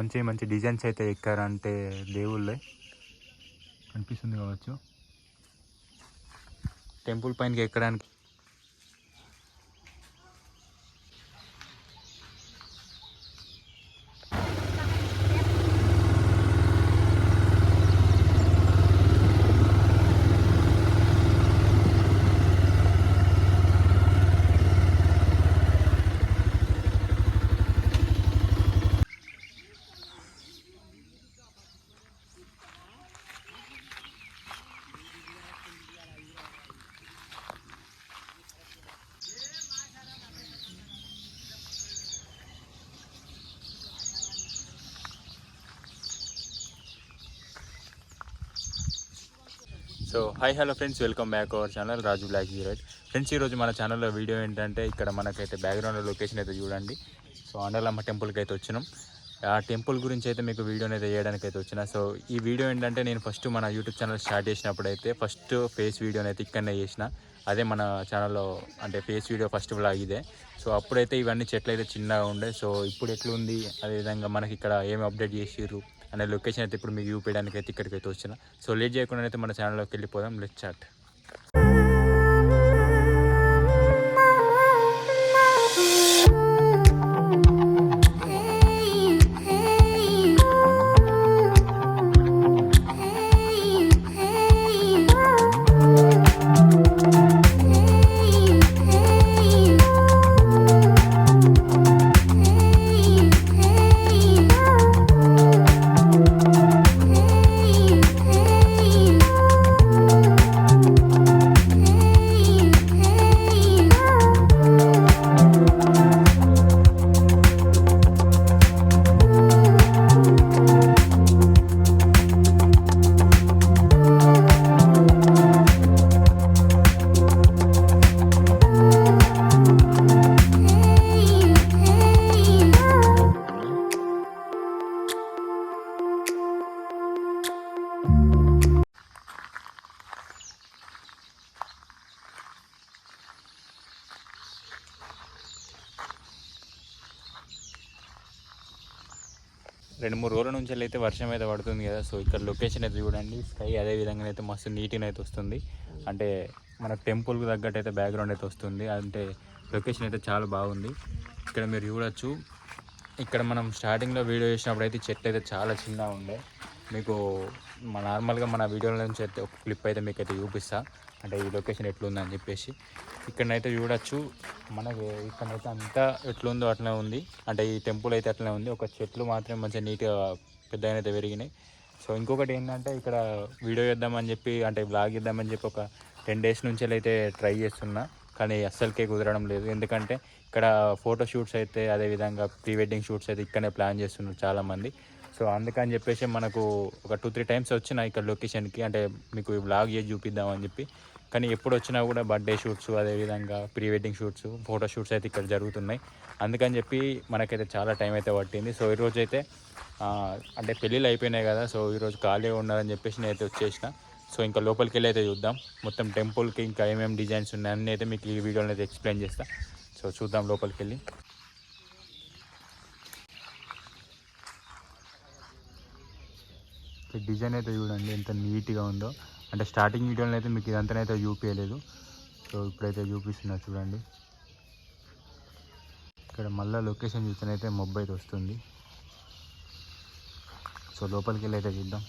మంచి మంచి డిజైన్స్ అయితే ఎక్కారంటే దేవుళ్ళే. కనిపిస్తుంది కావచ్చు. టెంపుల్ పైనకి ఎక్కడానికి so hi hello friends welcome back our channel Raju black hero friends ఈరోజు మన ఛానల్లో వీడియో ఏంటంటే ఇక్కడ మనకైతే బ్యాక్గ్రౌండ్ లొకేషన్ అయితే చూడండి. సో అండలమ్మ టెంపుల్కి అయితే వచ్చినాం. ఆ టెంపుల్ గురించి అయితే మీకు వీడియో అయితే చేయడానికి అయితే వచ్చిన. సో ఈ వీడియో ఏంటంటే నేను ఫస్ట్ మన యూట్యూబ్ ఛానల్ స్టార్ట్ చేసినప్పుడు అయితే ఫస్ట్ ఫేస్ వీడియోని అయితే ఇక్కడనే చేసిన. అదే మన ఛానల్లో అంటే ఫేస్ వీడియో ఫస్ట్ బ్లాగ్ ఇదే. సో అప్పుడైతే ఇవన్నీ చెట్లు అయితే చిన్నగా ఉండే. సో ఇప్పుడు ఎట్లుంది? అదేవిధంగా మనకి ఇక్కడ ఏమి అప్డేట్ చేసిర్రు? అనే లొకేషన్ అయితే ఇప్పుడు మీకు చూపించడానికి అయితే ఇక్కడికి అయితే వచ్చిన. సో లేట్ చేయకుండా అయితే మన ఛానల్లోకి వెళ్ళిపోదాం. లెట్ చాట్ రెండు మూడు రోజుల నుంచి అయితే వర్షం అయితే పడుతుంది కదా. సో ఇక్కడ లొకేషన్ అయితే చూడండి. స్కై అదే విధంగా అయితే మస్తు నీట్గా అయితే వస్తుంది. అంటే మన టెంపుల్కి తగ్గట్టు అయితే బ్యాక్గ్రౌండ్ అయితే వస్తుంది. అంటే లొకేషన్ అయితే చాలా బాగుంది. ఇక్కడ మీరు చూడొచ్చు. ఇక్కడ మనం స్టార్టింగ్లో వీడియో చేసినప్పుడు అయితే చెట్లు అయితే చాలా చిన్నగా ఉండే. మీకు మా నార్మల్గా మన వీడియోల నుంచి అయితే ఒక క్లిప్ అయితే మీకు అయితే చూపిస్తా. అంటే ఈ లొకేషన్ ఎట్లుందని చెప్పేసి. ఇక్కడనైతే చూడొచ్చు. మనకి ఇక్కడనైతే అంతా ఎట్లుందో అట్లనే ఉంది. అంటే ఈ టెంపుల్ అయితే అట్లనే ఉంది. ఒక చెట్లు మాత్రం మంచిగా నీట్గా పెద్దగా అయితే పెరిగినాయి. సో ఇంకొకటి ఏంటంటే ఇక్కడ వీడియో చేద్దామని చెప్పి అంటే బ్లాగ్ ఇద్దామని చెప్పి ఒక టెన్ డేస్ నుంచి అయితే ట్రై చేస్తున్నా. కానీ అస్సలకే కుదరడం లేదు. ఎందుకంటే ఇక్కడ ఫోటో షూట్స్ అయితే అదేవిధంగా ప్రీ వెడ్డింగ్ షూట్స్ అయితే ఇక్కడనే ప్లాన్ చేస్తున్నారు చాలామంది. సో అందుకని చెప్పేసి మనకు ఒక టూ త్రీ టైమ్స్ వచ్చిన ఇక్కడ లొకేషన్కి అంటే మీకు ఈ బ్లాగ్ చేసి చూపిద్దామని చెప్పి కానీ ఎప్పుడు వచ్చినా కూడా బర్త్డే షూట్స్ అదేవిధంగా pre wedding shoots photo shoots అయితే ఇక్కడ జరుగుతున్నాయి. అందుకని చెప్పి మనకైతే చాలా టైం అయితే పట్టింది. సో ఈరోజు అయితే అంటే పెళ్ళిళ్ళు అయిపోయినాయి కదా సో ఈరోజు ఖాళీగా ఉన్నారని చెప్పేసి నేనైతే వచ్చేసిన. సో ఇంకా లోపలికి వెళ్ళి అయితే చూద్దాం. మొత్తం టెంపుల్కి ఇంకా ఏమేమి డిజైన్స్ ఉన్నాయి అన్నీ అయితే మీకు ఈ వీడియోలో అయితే ఎక్స్ప్లెయిన్ చేస్తా. సో చూద్దాం లోపలికి వెళ్ళి డిజైన్ అయితే చూడండి ఎంత నీట్గా ఉందో. అంటే స్టార్టింగ్ వీడియోలో అయితే మీకు ఇదంతా అయితే చూపించలేదు సో ఇప్పుడైతే చూపిస్తున్నా చూడండి. ఇక్కడ మళ్ళీ లొకేషన్ చూస్తేనైతే మబ్బు అయితే వస్తుంది. సో లోపలికి వెళ్ళి అయితే చూద్దాం.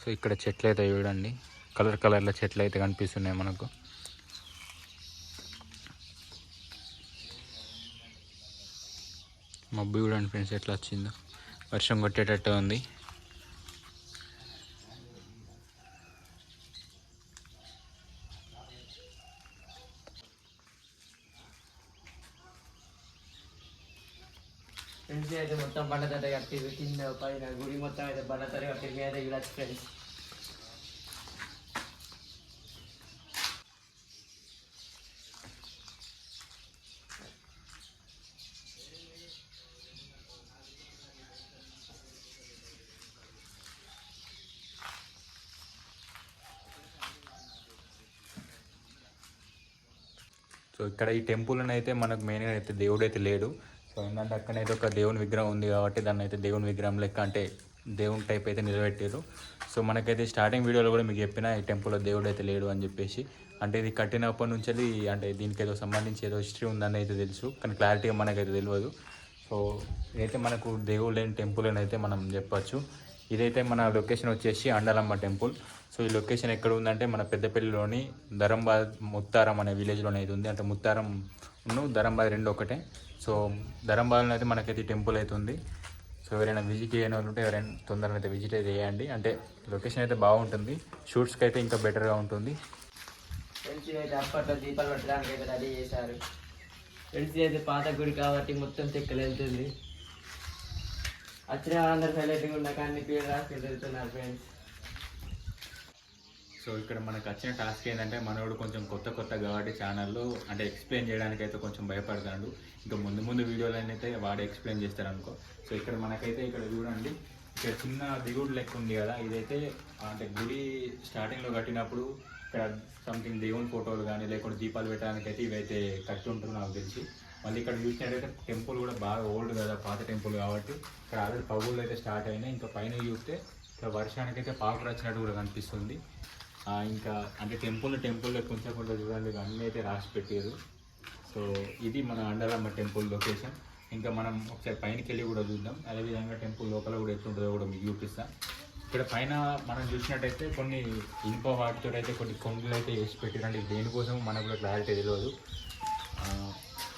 సో ఇక్కడ చెట్లు అయితే చూడండి. కలర్ కలర్ల చెట్లు అయితే కనిపిస్తున్నాయి మనకు. మబ్బు చూడండి ఫ్రెండ్స్ ఎట్లా వచ్చిందో. వర్షం కొట్టేటట్టు ఉంది. ఫ్రెండ్స్ అయితే మొత్తం బండతట కట్టి కింద పైన గుడి మొత్తం అయితే బండతట కట్టి మీద ఫ్రెండ్స్. సో ఇక్కడ ఈ టెంపుల్ అయితే మనకు మెయిన్గా అయితే దేవుడు అయితే లేడు. సో ఏంటంటే అక్కడైతే ఒక దేవుని విగ్రహం ఉంది కాబట్టి దాన్ని అయితే దేవుని విగ్రహం లెక్క అంటే దేవుని టైప్ అయితే నిలబెట్టారు సో మనకైతే స్టార్టింగ్ వీడియోలో కూడా మీకు చెప్పిన ఈ టెంపుల్లో దేవుడు అయితే లేడు అని చెప్పేసి అంటే ఇది కట్టినప్పటి నుంచి అంటే దీనికి ఏదో సంబంధించి ఏదో హిస్టరీ ఉందని అయితే తెలుసు కానీ క్లారిటీగా మనకైతే తెలియదు. సో ఇదైతే మనకు దేవుడు లేని టెంపుల్ అని అయితే మనం చెప్పచ్చు. ఇదైతే మన లొకేషన్ వచ్చేసి అండలమ్మ టెంపుల్ సో ఈ లొకేషన్ ఎక్కడ ఉందంటే మన పెద్దపల్లిలోని ధరంబాద్ ముత్తారం అనే విలేజ్లోనే అయితే ఉంది. అంటే ముత్తారం ధరంబాద్ రెండు ఒకటే. సో ధరంబాద్లో అయితే మనకైతే టెంపుల్ అయితే ఉంది. సో ఎవరైనా విజిట్ చేయని వాళ్ళు ఉంటే ఎవరైనా తొందరగా అయితే విజిట్ అయితే చేయండి. అంటే లొకేషన్ అయితే బాగుంటుంది. షూట్స్కి అయితే ఇంకా బెటర్గా ఉంటుంది. ఫ్రెండ్స్ అయితే అప్పట్లో దీపాలు పెట్టడానికి అయితే రెడీ చేశారు. ఫ్రెండ్స్ అయితే పాత గుడి కాబట్టి మొత్తం చెక్కలు వెళ్తుంది. వచ్చిన వాళ్ళందరూ సైలెంట్గా ఉన్న కానీ పేరు రాసుకొని వెళ్తున్నారు ఫ్రెండ్స్ సో ఇక్కడ మనకు వచ్చిన టాస్క్ ఏంటంటే మనోడు కొంచెం కొత్త కొత్త కాబట్టి ఛానల్లో అంటే ఎక్స్ప్లెయిన్ చేయడానికి అయితే కొంచెం భయపడతాడు. ఇంకా ముందు ముందు వీడియోలు అయితే వాడు ఎక్స్ప్లెయిన్ చేస్తారు అనుకో సో ఇక్కడ మనకైతే ఇక్కడ చూడండి. ఇక్కడ చిన్న దిగుడు లెక్క ఉంది కదా. ఇదైతే అంటే గుడి స్టార్టింగ్లో కట్టినప్పుడు ఇక్కడ సంథింగ్ దేవుని ఫోటోలు కానీ లేకుంటే దీపాలు పెట్టడానికి అయితే ఇవైతే కట్టి ఉంటుంది నాకు తెలిసి. మళ్ళీ ఇక్కడ చూసినట్టయితే టెంపుల్ కూడా బాగా ఓల్డ్ కదా పాత టెంపుల్ కాబట్టి. ఇక్కడ ఆల్రెడీ పగుళ్ళు అయితే స్టార్ట్ అయినాయి. ఇంకా పైన చూస్తే ఇక్కడ వర్షానికైతే పాకులు వచ్చినట్టు కూడా కనిపిస్తుంది. ఇంకా అంటే టెంపుల్ టెంపుల్ కొంచెం కొంచెం చూడండి అన్నీ అయితే రాసి పెట్టారు సో ఇది మన అండరమ్మ టెంపుల్ లొకేషన్. ఇంకా మనం ఒకసారి పైనకి వెళ్ళి కూడా చూద్దాం. అదేవిధంగా టెంపుల్ లోపల కూడా ఎట్లుంటుందో కూడా మీకు చూపిస్తాను ఇక్కడ పైన మనం చూసినట్టయితే కొన్ని ఇనుప వాటితో అయితే కొన్ని కొంగులు అయితే వేసి పెట్టారు దేనికోసం మనకు కూడా క్లారిటీ తెలియదు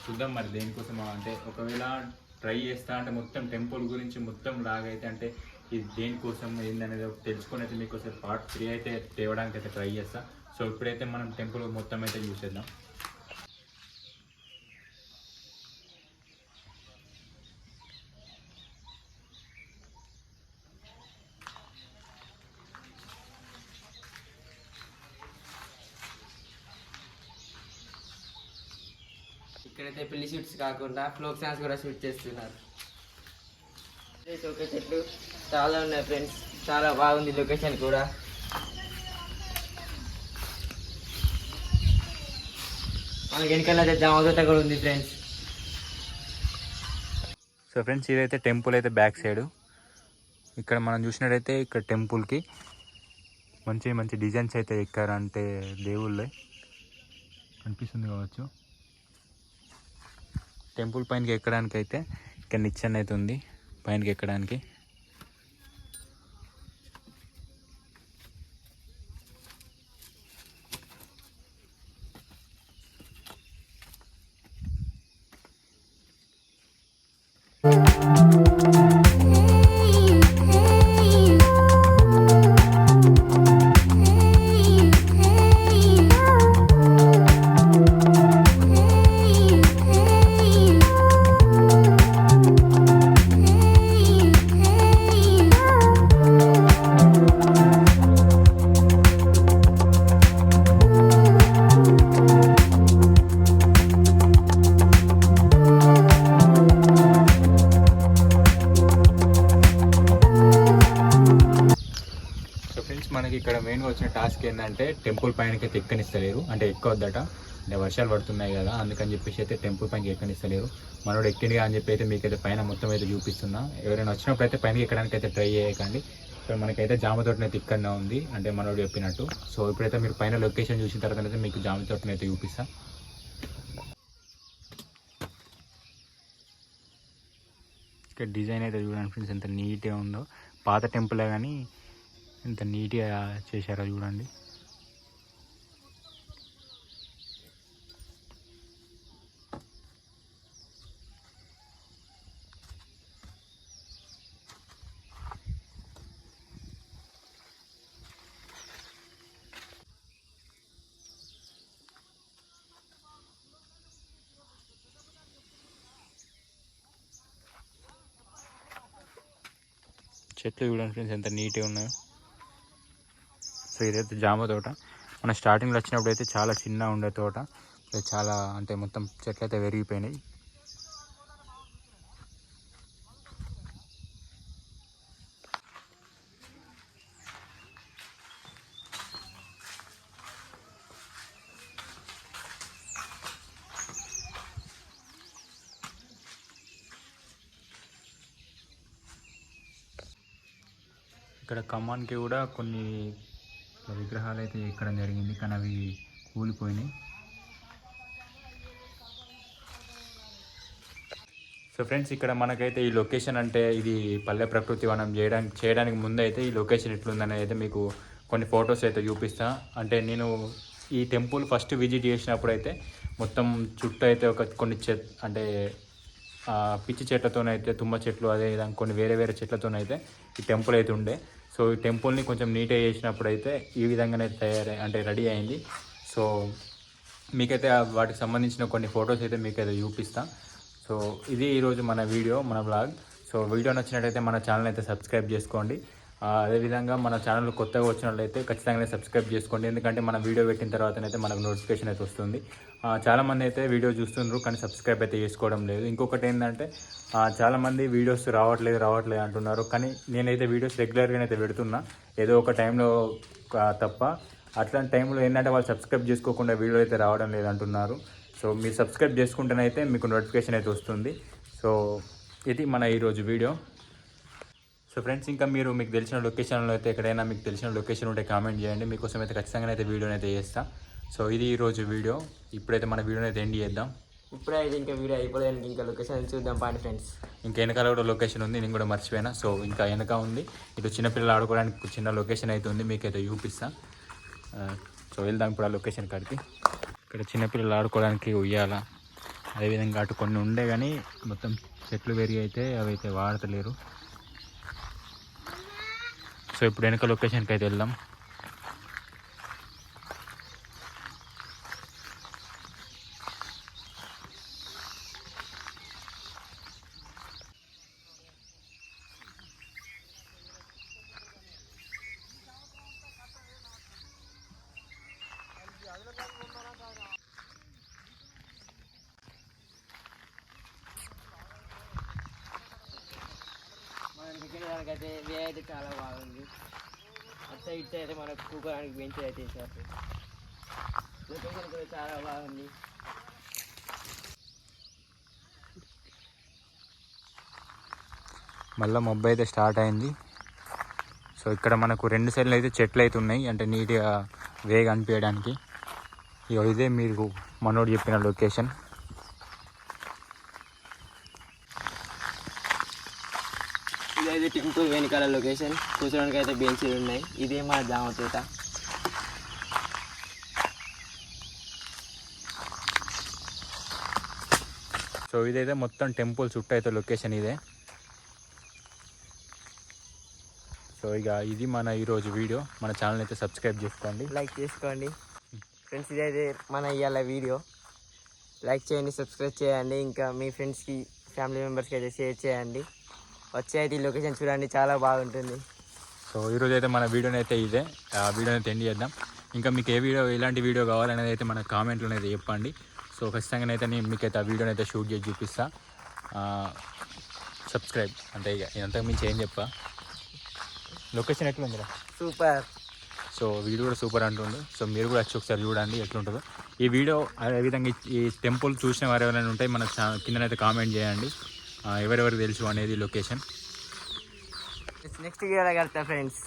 చూద్దాం మరి దేనికోసం అంటే ఒకవేళ ట్రై చేస్తా అంటే మొత్తం టెంపుల్ గురించి మొత్తం లాగైతే అంటే ఇది దేనికోసం ఏందనేది తెలుసుకొని అయితే మీకు ఒకసారి పార్ట్ త్రీ అయితే తేవడానికి అయితే ట్రై చేస్తా. సో ఇప్పుడైతే మనం టెంపుల్ మొత్తం అయితే చూసేద్దాం. ఇక్కడైతే పెళ్ళి షూట్స్ కాకుండా ఫ్లోక్ సాంగ్స్ కూడా షూట్ చేస్తున్నారు. చెట్లు చాలా ఉన్నాయి ఫ్రెండ్స్ చాలా బాగుంది లొకేషన్ కూడా. మనకి వెనకాల అయితే కూడా ఉంది ఫ్రెండ్స్ సో ఫ్రెండ్స్ ఇదైతే టెంపుల్ అయితే బ్యాక్ సైడ్ ఇక్కడ మనం చూసినట్టయితే ఇక్కడ టెంపుల్కి మంచి మంచి డిజైన్స్ అయితే ఎక్కారు అంటే దేవుళ్ళే. కనిపిస్తుంది కావచ్చు. టెంపుల్ పైనకి ఎక్కడానికి అయితే ఇక్కడ నిచ్చెన అయితే ఉంది. పైనకి ఎక్కడానికి మనకి ఇక్కడ మెయిన్గా వచ్చిన టాస్క్ ఏంటంటే టెంపుల్ పైనకి అయితే ఎక్కనిస్తలేరు. అంటే ఎక్కవద్దట అంటే వర్షాలు పడుతున్నాయి కదా అందుకని చెప్పేసి అయితే టెంపుల్ పైనకి ఎక్కనిస్తలేరు. మనోడు ఎక్కిండిగా అని చెప్పి అయితే మీకైతే పైన మొత్తం అయితే చూపిస్తున్నా. ఎవరైనా వచ్చినప్పుడు అయితే పైన ఎక్కడానికి అయితే ట్రై చేయకండి. ఇక్కడ మనకైతే జామ తోటని అయితే ఇక్కడనే ఉంది. అంటే మనోడు చెప్పినట్టు. సో ఇప్పుడైతే మీరు పైన లొకేషన్ చూసిన తర్వాత అయితే మీకు జామ తోటని అయితే చూపిస్తా. ఇక్కడ డిజైన్ అయితే చూడండి ఫ్రెండ్స్ ఎంత నీట్గా ఉందో. పాత టెంపులే కానీ ఎంత నీట్గా చేశారో చూడండి. చెట్లు చూడండి ఫ్రెండ్స్ ఎంత నీట్గా ఉన్నాయో. తోట ఇదైతే జామ తోట. మన స్టార్టింగ్లో వచ్చినప్పుడు అయితే చాలా చిన్న ఉండే తోట. చాలా అంటే మొత్తం చెట్లు అయితే పెరిగిపోయినాయి ఇక్కడ కమాన్కి కూడా కొన్ని విగ్రహాలు అయితే ఎక్కడం జరిగింది కానీ అవి కూలిపోయినాయి. సో ఫ్రెండ్స్ ఇక్కడ మనకైతే ఈ లొకేషన్ అంటే ఇది పల్లె ప్రకృతి వనం చేయడానికి చేయడానికి ముందు అయితే ఈ లొకేషన్ ఎట్లుందని అయితే మీకు కొన్ని ఫొటోస్ అయితే చూపిస్తా. అంటే నేను ఈ టెంపుల్ ఫస్ట్ విజిట్ చేసినప్పుడు అయితే మొత్తం చుట్టూ అయితే ఒక కొన్ని చెట్ అంటే పిచ్చి చెట్లతోనైతే తుమ్మ చెట్లు అదే విధంగా కొన్ని వేరే వేరే చెట్లతోనైతే ఈ టెంపుల్ అయితే ఉండే. సో ఈ టెంపుల్ని కొంచెం నీట్గా చేసినప్పుడైతే ఈ విధంగానే తయారై అంటే రెడీ అయింది. సో మీకైతే వాటికి సంబంధించిన కొన్ని ఫొటోస్ అయితే మీకైతే చూపిస్తాం. సో ఇది ఈరోజు మన వీడియో మన బ్లాగ్ సో వీడియో నచ్చినట్టయితే మన ఛానల్ అయితే సబ్స్క్రైబ్ చేసుకోండి. అదేవిధంగా మన ఛానల్ కొత్తగా వచ్చినట్లయితే ఖచ్చితంగా సబ్స్క్రైబ్ చేసుకోండి. ఎందుకంటే మన వీడియో పెట్టిన తర్వాతనైతే మనకు నోటిఫికేషన్ అయితే వస్తుంది. చాలామంది అయితే వీడియో చూస్తున్నారు కానీ సబ్స్క్రైబ్ అయితే చేసుకోవడం లేదు. ఇంకొకటి ఏంటంటే చాలామంది వీడియోస్ రావట్లేదు రావట్లేదు అంటున్నారు. కానీ నేనైతే వీడియోస్ రెగ్యులర్గా అయితే పెడుతున్నా. ఏదో ఒక టైంలో తప్ప అట్లాంటి టైంలో ఏంటంటే వాళ్ళు సబ్స్క్రైబ్ చేసుకోకుండా వీడియో అయితే రావడం లేదు అంటున్నారు. సో మీరు సబ్స్క్రైబ్ చేసుకుంటేనైతే మీకు నోటిఫికేషన్ అయితే వస్తుంది. సో ఇది మన ఈరోజు వీడియో సో ఫ్రెండ్స్ ఇంకా మీరు మీకు తెలిసిన లొకేషన్లో అయితే ఎక్కడైనా మీకు తెలిసిన లొకేషన్ ఉంటే కామెంట్ చేయండి. మీకోసం అయితే ఖచ్చితంగా అయితే వీడియోని అయితే చేస్తా. సో ఇది ఈరోజు వీడియో ఇప్పుడైతే మన వీడియోని అయితే ఎండ్ చేద్దాం. ఇప్పుడైతే ఇంకా వీడియో అయిపోలేదు. ఇంకా లొకేషన్ చూద్దాం. పాండి ఫ్రెండ్స్ ఇంకా వెనకాల కూడా లొకేషన్ ఉంది. నేను కూడా మర్చిపోయినా. సో ఇంకా వెనక ఉంది. ఇటు చిన్నపిల్లలు ఆడుకోవడానికి చిన్న లొకేషన్ అయితే ఉంది. మీకైతే చూపిస్తా. ఆ, సో వెళ్దాం ఇప్పుడు ఆ లొకేషన్ కాడికి. ఇక్కడ చిన్నపిల్లలు ఆడుకోవడానికి ఉయ్యాల. అదేవిధంగా అటు కొన్ని ఉండే కానీ మొత్తం చెట్లు పెరిగి అయితే అవి అయితే వాడతలేరు. సో ఇప్పుడు వెనక లొకేషన్కి అయితే వెళ్దాం మనం దిగడానికి అయితే వే అయితే చాలా బాగుంది. అత్త ఇట్ట అయితే మనకు కూకోడానికి బెంచ్ అయితే వేసారు లొకేషన్ కూడా చాలా బాగుంది. మళ్ళీ మబ్బు అయితే స్టార్ట్ అయింది. సో ఇక్కడ మనకు రెండు సైడ్లు అయితే చెట్లు అయితే ఉన్నాయి. అంటే నీట్గా వేగ అనిపించడానికి. ఇక ఇదే మీరు మనోడు చెప్పిన లొకేషన్ ఇదైతే టెంపుల్ వెనకాల లొకేషన్ కూర్చోడానికి అయితే బెంచీలు ఉన్నాయి. ఇదే మా జామ తోట సో ఇదైతే మొత్తం టెంపుల్ చుట్టూ అయితే లొకేషన్ ఇదే. సో ఇక ఇది మన ఈరోజు వీడియో. మన ఛానల్ అయితే సబ్స్క్రైబ్ చేసుకోండి. లైక్ చేసుకోండి. ఫ్రెండ్స్ ఇదైతే మన ఇవాళ వీడియో. లైక్ చేయండి సబ్స్క్రైబ్ చేయండి. ఇంకా మీ ఫ్రెండ్స్కి ఫ్యామిలీ మెంబర్స్కి అయితే షేర్ చేయండి. వచ్చే అయితే ఈ లొకేషన్ చూడండి చాలా బాగుంటుంది. సో ఈరోజు అయితే మన వీడియోని అయితే ఇదే. ఆ వీడియోని అయితే ఎండ్ చేద్దాం. ఇంకా మీకు ఏ వీడియో ఎలాంటి వీడియో కావాలనేది అయితే మన కామెంట్లో అయితే చెప్పండి. సో ఖచ్చితంగా అయితే నేను మీకైతే ఆ వీడియోని అయితే షూట్ చేసి చూపిస్తా. సబ్స్క్రైబ్ అంటే ఇక ఇంతకు మించి ఏం చెప్పా? లొకేషన్ ఎట్లుందిరా సూపర్. సో వీడియో కూడా సూపర్ అంటుండు. సో మీరు కూడా వచ్చి ఒకసారి చూడండి ఎట్లుంటుందో. ఈ వీడియో అదేవిధంగా ఈ- టెంపుల్ చూసిన వారు ఎవరైనా ఉంటే మన కిందనైతే కామెంట్ చేయండి. ఎవరెవరు తెలుసు అనేది లొకేషన్. నెక్స్ట్ ఇయర్ కడతా ఫ్రెండ్స్